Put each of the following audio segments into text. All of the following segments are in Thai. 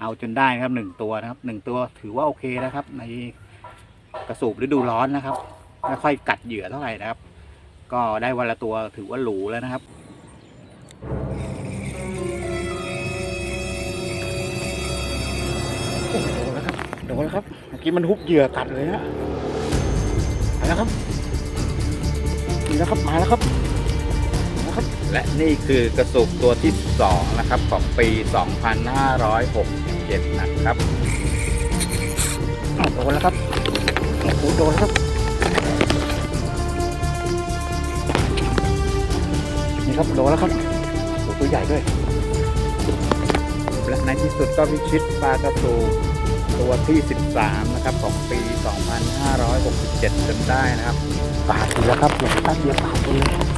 เอาจนได้นะครับหนึ่งตัวนะครับหนึ่งตัวถือว่าโอเคนะครับ ในกระสูบฤดูร้อนนะครับไม่ค่อยกัดเหยื่อเท่าไหร่นะครับ ก็ได้วันละตัวถือว่าหรูแล้วนะครับโอ้โหโดนแล้วครับโดนแล้วครับเมื่อกี้มันฮุบเหยื่อกัดเลยฮะมาแล้วครับนี่แล้วครับมาแล้วครับ แล้วครับและนี่คือกระสุกตัวที่สองนะครับ ของปี 2567 นะครับอ้าวโดนแล้วครับโอ้โหโดนแล้วครับ นี่ครับโดนแล้วครับโอ้โหตัวใหญ่ด้วย และในที่สุดก็พิชิตปลากระสูตัวที่ 13 นะครับ ของปี 2567จนได้นะครับปลาทีแล้วครับหลงตั้งเดียวปลาตัวเลย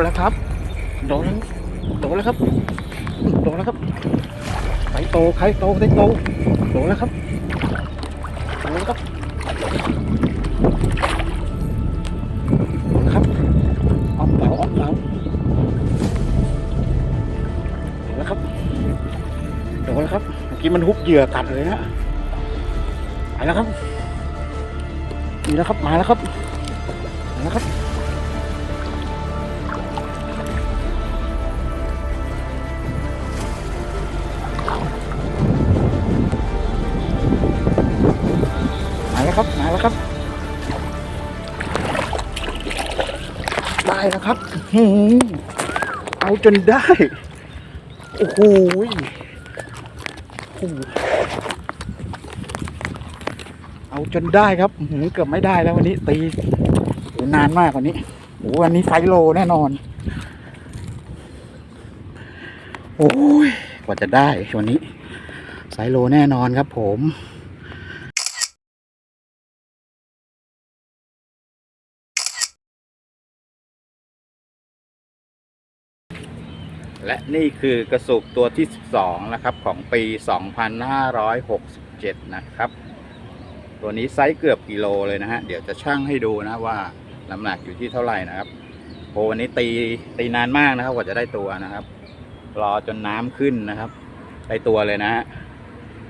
นแล้วครับ โดนแล้วโดนแล้วครับ โดนแล้วครับไข่โตไข่โตไข่โตโดนแล้วครับโดนแล้วครับโดแล้วครับออมเปล่าออมเปล่าโดนแล้วครับโดนแล้วครับเมื่อกี้มันฮุบเหยื่อกัดเลยฮะไปแล้วครับมีแล้วครับมาแล้วครับมาแล้วครับ แล้วครับมาแล้วครับ ได้แล้วครับ เอาจนได้ โอ้โหเอาจนได้ครับหืเกือบไม่ได้แล้ววันนี้ ตีนานมากกว่านี้โอ้วันนี้ไฟโลแน่นอน โอ้ยกว่าจะได้วันนี้ไซโลแน่นอนครับผม และนี่คือกระสุกตัวที่ 12 นะครับ ของปี 2567 นะครับ ตัวนี้ไซส์เกือบกิโลเลยนะฮะ เดี๋ยวจะชั่งให้ดูนะว่าน้ำหนักอยู่ที่เท่าไหร่นะครับโหวันนี้ตีตีนานมากนะครับกว่าจะได้ตัวนะครับ รอจนน้ำขึ้นนะครับ ได้ตัวเลยนะฮะ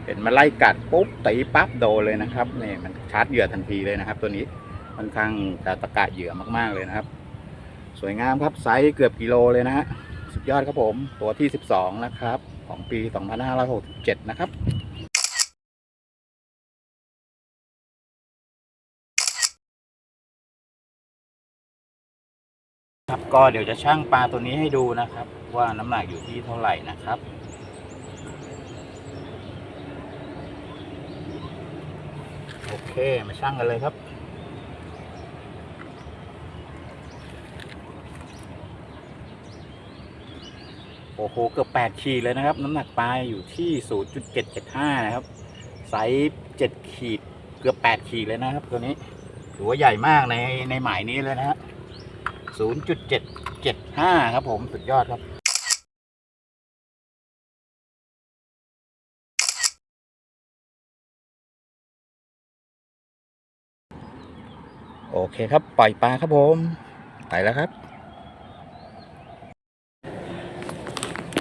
เห็นมันไล่กัดปุ๊บตีปั๊บโดนเลยนะครับนี่มันชาร์จเหยื่อทันทีเลยนะครับ ตัวนี้ค่อนข้างจะตะกะเหยื่อมากๆเลยนะครับ สวยงามครับไซส์เกือบกิโลเลยนะฮะ สุดยอดครับผม ตัวที่ 12 นะครับ ของปี 2567 นะครับครับก็เดี๋ยวจะชั่งปลาตัวนี้ให้ดูนะครับ ว่าน้ำหนักอยู่ที่เท่าไหร่นะครับโอเคมาชั่งกันเลยครับ โอ้โห เกือบ8ขีดเลยนะครับ น้ำหนักปลาอยู่ที่ 0.775 นะครับ ไซส์7ขีดเกือบ8ขีดเลยนะครับ ตัวนี้ถือว่าใหญ่มากในในหมายนี้เลยนะฮะ0.775 ครับผมสุดยอดครับโอเคครับ ปล่อยปลาครับผม ไปแล้วครับ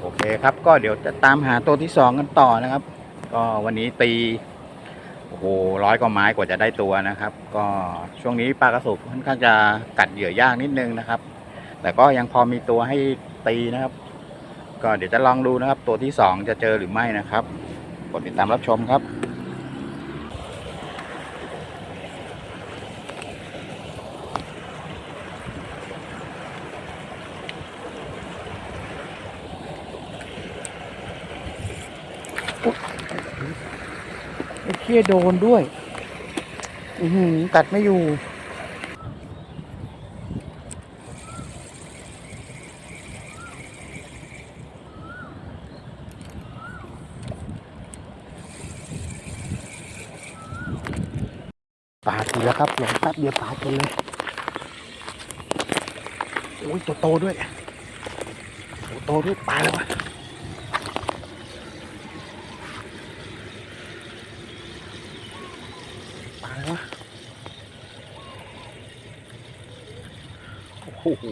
โอเคครับ ก็เดี๋ยวจะตามหาตัวที่สองกันต่อนะครับ ก็วันนี้ตีโอ้โหร้อยกว่าไม้กว่าจะได้ตัวนะครับ ก็ช่วงนี้ปลากระสุนค่อนข้างจะกัดเหยื่อยากนิดนึงนะครับ แต่ก็ยังพอมีตัวให้ตีนะครับ ก็เดี๋ยวจะลองดูนะครับ ตัวที่สองจะเจอหรือไม่นะครับกดติดตามรับชมครับ เพี้ยโดนด้วย อือหือกัดไม่อยู่ ปลาทีแล้วครับหลงแป๊บเดียวปลากินเลยโอ้ยตัวโตด้วย ตัวโตด้วยปลาแล้ววะปลาแล้ววะโอ้โห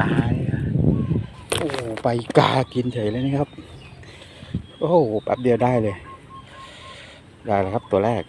กายโอ้ไปกากินเฉยเลยนะครับ โอ้โหแป๊บเดียวได้เลย ได้แล้วครับตัวแรก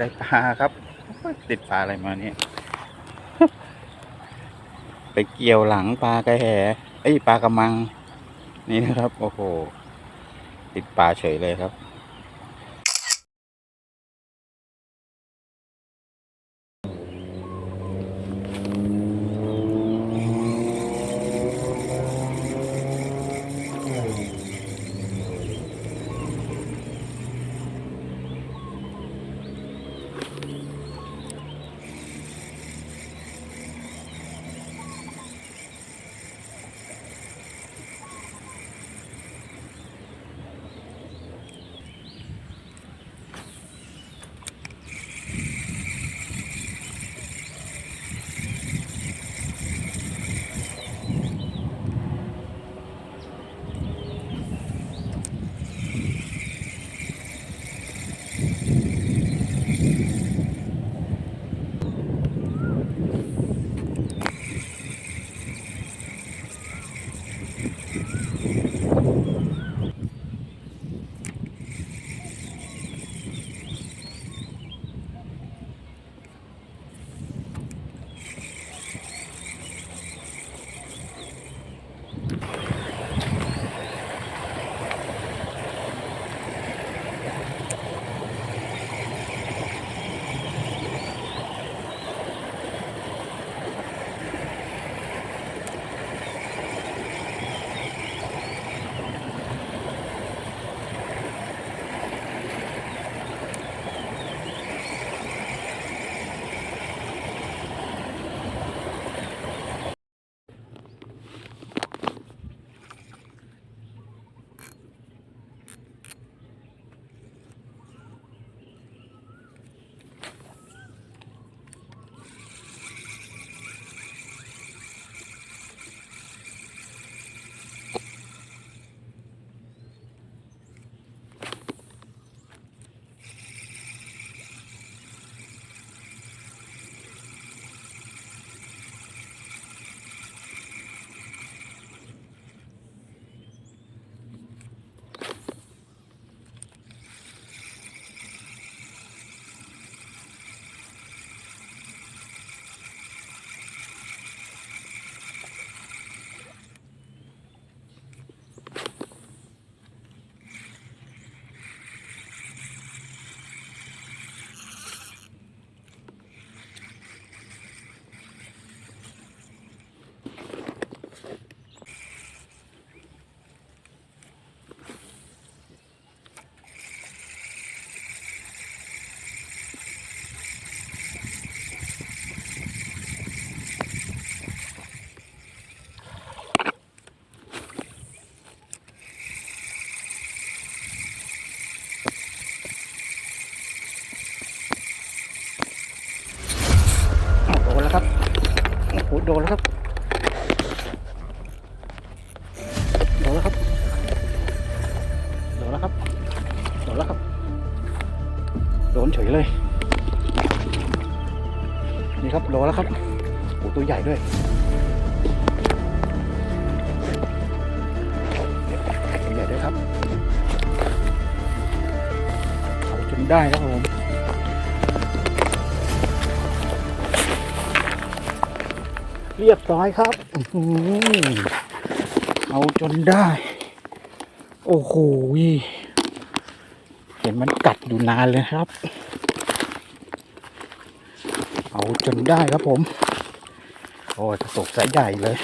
ได้ปลาครับติดปลาอะไรมาเนี่ยไปเกี่ยวหลังปลากระแหเอ้ยปลากระมัง นี่นะครับ โอ้โห ติดปลาเฉยเลยครับ เฉยเลย นี่ครับโดนแล้วครับโอ้ตัวใหญ่ด้วยตัวใหญ่ด้วยครับเอาจนได้ครับผมเรียบร้อยครับ เอาจนได้ โอ้โห เห็นมันกัดอยู่นานเลยครับ เอาจนได้ครับผม โอ้ยกระสกสายใหญ่เลย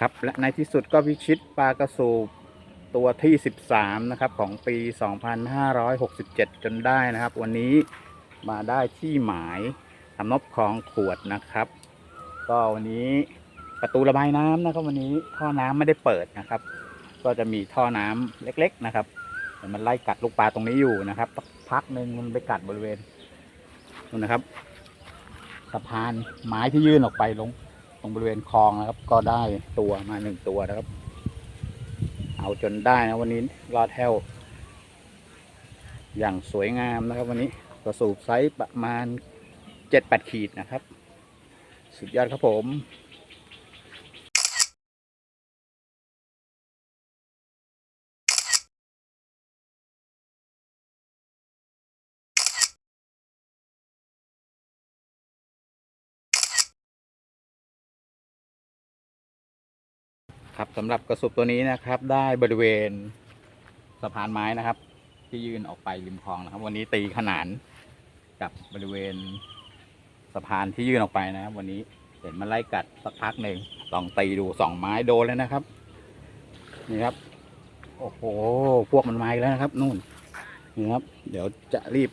ครับ และในที่สุดก็พิชิตปลากระสูบตัวที่ 13 นะครับ ของปี 2567 จนได้นะครับ วันนี้มาได้ที่หมาย ทำนบคลองขวดนะครับ ก็วันนี้ประตูระบายน้ำนะครับ วันนี้ท่อน้ำไม่ได้เปิดนะครับ ก็จะมีท่อน้ำเล็ก ๆนะครับแต่มันไล่กัดลูกปลาตรงนี้อยู่นะครับ พักหนึ่งมันไปกัดบริเวณนู่นนะครับสะพานไม้ที่ยื่นออกไปลงตรงบริเวณคลองนะครับ ก็ได้ตัวมาหนึ่งตัวนะครับ เอาจนได้นะวันนี้รอดแถวอย่างสวยงามนะครับ วันนี้กระสูบไซส์ประมาณ เจ็ดแปดขีดนะครับ สุดยอดครับผมครับสำหรับกระสุบตัวนี้นะครับได้บริเวณสะพานไม้นะครับ ที่ยื่นออกไปริมคลองนะครับ วันนี้ตีขนานกับบริเวณะพานที่ยื่นออกไปนะครับวันนี้เห็นมันไล่กัดสักพักหนึ่งลองตีดูสองไม้โดนแล้วนะครับ นี่ครับ โอ้โหพวกมันมาอีกแล้วนะครับ นู่นนี่ครับ เดี๋ยวจะรีบ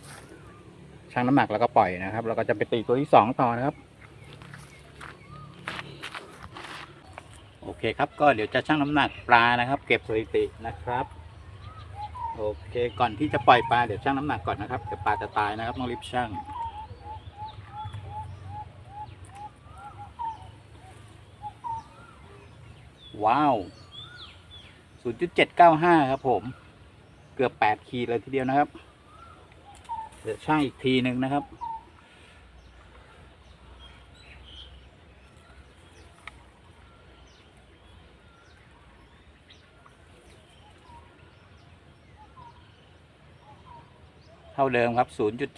ชั่งน้ำหนักแล้วก็ปล่อยนะครับแล้วก็จะไปตีตัวที่สองต่อนะครับ โอเคครับ ก็เดี๋ยวจะชั่งน้ำหนักปลานะครับ เก็บสถิตินะครับโอเค ก่อนที่จะปล่อยปลาเดี๋ยวชั่งน้ำหนักก่อนนะครับเดี๋ยวปลาจะตายนะครับต้องรีบชั่ง ว้าว 0.795 ครับผม เกือบ 8 ขีดเลยทีเดียวนะครับ เดี๋ยวชั่งอีกทีหนึ่งนะครับ เท่าเดิมครับ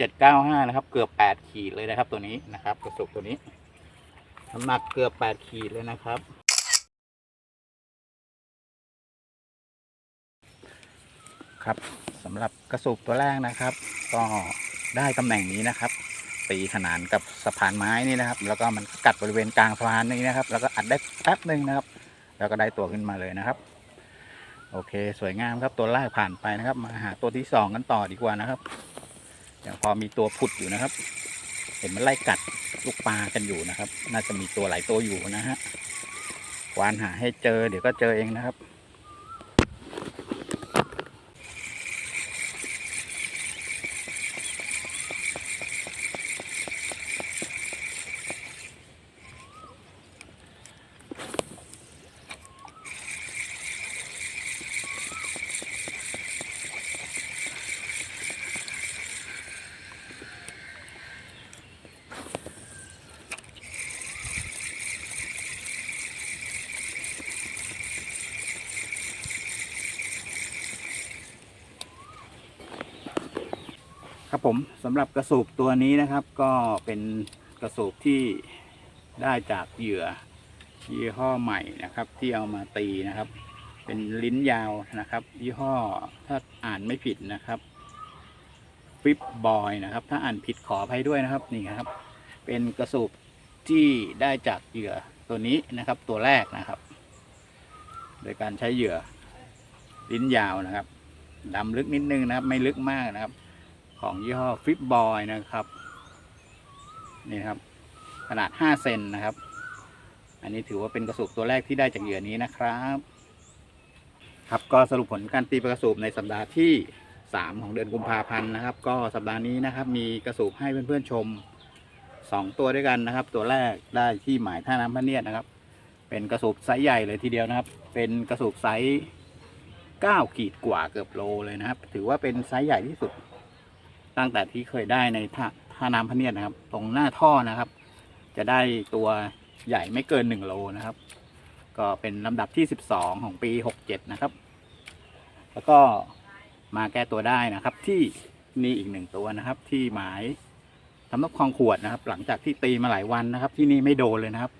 0.795 นะครับ เกือบ 8 ขีดเลยนะครับตัวนี้นะครับ กระสุกตัวนี้น้ำหนักเกือบ 8 ขีดเลยนะครับ ครับสำหรับกระสุกตัวแรกนะครับ ก็ได้ตำแหน่งนี้นะครับตีขนานกับสะพานไม้นี่นะครับ แล้วก็มันกัดบริเวณกลางสะพานนี้นะครับ แล้วก็อัดได้แป๊บหนึ่งนะครับ แล้วก็ได้ตัวขึ้นมาเลยนะครับ โอเค สวยงามครับตัวแรกผ่านไปนะครับ มาหาตัวที่สองกันต่อดีกว่านะครับยังพอมีตัวผุดอยู่นะครับ เห็นมันไล่กัดลูกปลากันอยู่นะครับ น่าจะมีตัวหลายตัวอยู่นะฮะควานหาให้เจอเดี๋ยวก็เจอเองนะครับ สำหรับกระสูบตัวนี้นะครับ ก็เป็นกระสูบที่ได้จากเหยื่อยี่ห้อใหม่นะครับ ที่เอามาตีนะครับ เป็นลิ้นยาวนะครับ ยี่ห้อถ้าอ่านไม่ผิดนะครับฟิปบอยนะครับ ถ้าอ่านผิดขออภัยด้วยนะครับนี่ครับ เป็นกระสูบที่ได้จากเหยื่อตัวนี้นะครับ ตัวแรกนะครับ โดยการใช้เหยื่อลิ้นยาวนะครับดำลึกนิดนึงนะครับ ไม่ลึกมากนะครับ ของยี่ห้อฟิปบอยนะครับนี่ครับ ขนาด 5 เซนนะครับ อันนี้ถือว่าเป็นกระสูบตัวแรกที่ได้จากเหยื่อนี้นะครับ ครับก็สรุปผลการตีปลากระสูบในสัปดาห์ที่ 3 ของเดือนกุมภาพันธ์นะครับ ก็สัปดาห์นี้นะครับ มีกระสูบให้เพื่อนๆชม 2 ตัวด้วยกันนะครับ ตัวแรกได้ที่หมายท่าน้ำพระเนียดนะครับ เป็นกระสูบไซส์ใหญ่เลยทีเดียวนะครับ เป็นกระสูบไซส์9ขีดกว่าเกือบโลเลยนะครับ ถือว่าเป็นไซส์ใหญ่ที่สุด ตั้งแต่ที่เคยได้ในท่าท่าน้ำพระเนียดนะครับ ตรงหน้าท่อนะครับ จะได้ตัวใหญ่ไม่เกิน1โลนะครับ ก็เป็นลำดับที่12ของปี67นะครับ แล้วก็มาแก้ตัวได้นะครับ ที่นี่อีกหนึ่งตัวนะครับ ที่หมายสำนักคลองขวดนะครับ หลังจากที่ตีมาหลายวันนะครับ ที่นี่ไม่โดนเลยนะครับ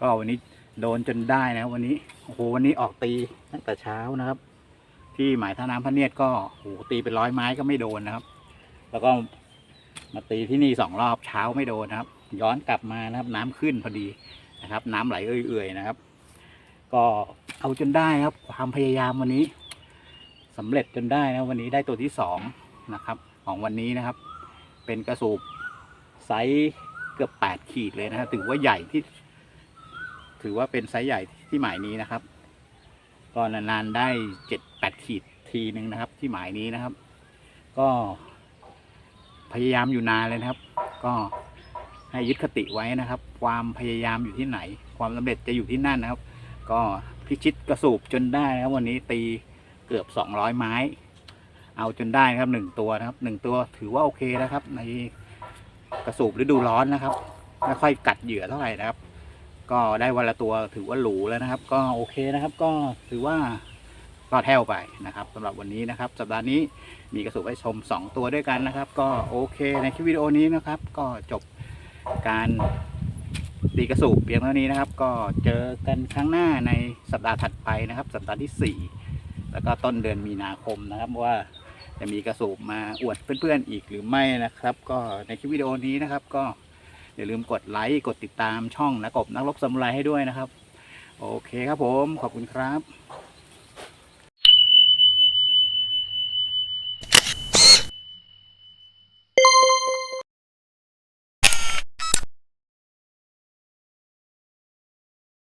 ก็วันนี้โดนจนได้นะวันนี้โอ้โหวันนี้ออกตีตั้งแต่เช้านะครับ ที่หมายท่าน้ำพระเนียดก็โอ้โหตีเป็นร้อยไม้ก็ไม่โดนนะครับ แล้วก็มาตีที่นี่สองรอบเช้าไม่โดนนะครับ ย้อนกลับมานะครับ น้ำขึ้นพอดีนะครับ น้ำไหลเอื่อยๆนะครับ ก็เอาจนได้ครับ ความพยายามวันนี้สำเร็จจนได้นะวันนี้ได้ตัวที่สองนะครับ ของวันนี้นะครับ เป็นกระสูบไซส์เกือบแปดขีดเลยนะครับถือว่าใหญ่ที่ ถือว่าเป็นไซส์ใหญ่ที่หมายนี้นะครับก็นานๆได้เจ็ดแปดขีดทีหนึ่งนะครับ ที่หมายนี้นะครับ ก็ พยายามอยู่นานเลยนะครับ ก็ให้ยึดคติไว้นะครับ ความพยายามอยู่ที่ไหน ความสำเร็จจะอยู่ที่นั่นนะครับ ก็พิชิตกระสูบจนได้นะครับวันนี้ตีเกือบสองร้อยไม้ เอาจนได้นะครับหนึ่งตัวนะครับหนึ่งตัวถือว่าโอเคนะครับ ในกระสูบฤดูร้อนนะครับไม่ค่อยกัดเหยื่อเท่าไหร่นะครับ ก็ได้วันละตัวถือว่าหรูแล้วนะครับ ก็โอเคนะครับ ก็ถือว่า ก็แถวไปนะครับสำหรับวันนี้นะครับสัปดาห์นี้มีกระสุนให้ชม 2 ตัวด้วยกันนะครับ ก็โอเคในคลิปวิดีโอนี้นะครับ ก็จบการตีกระสูบเพียงเท่านี้นะครับ ก็เจอกันครั้งหน้าในสัปดาห์ถัดไปนะครับ สัปดาห์ที่ 4 แล้วก็ต้นเดือนมีนาคมนะครับว่าจะมีกระสูบมาอวดเพื่อนๆอีกหรือไม่นะครับ ก็ในคลิปวิดีโอนี้นะครับ ก็อย่าลืมกดไลค์กดติดตามช่องนักกบนักรบสมุไรให้ด้วยนะครับ โอเคครับผมขอบคุณครับ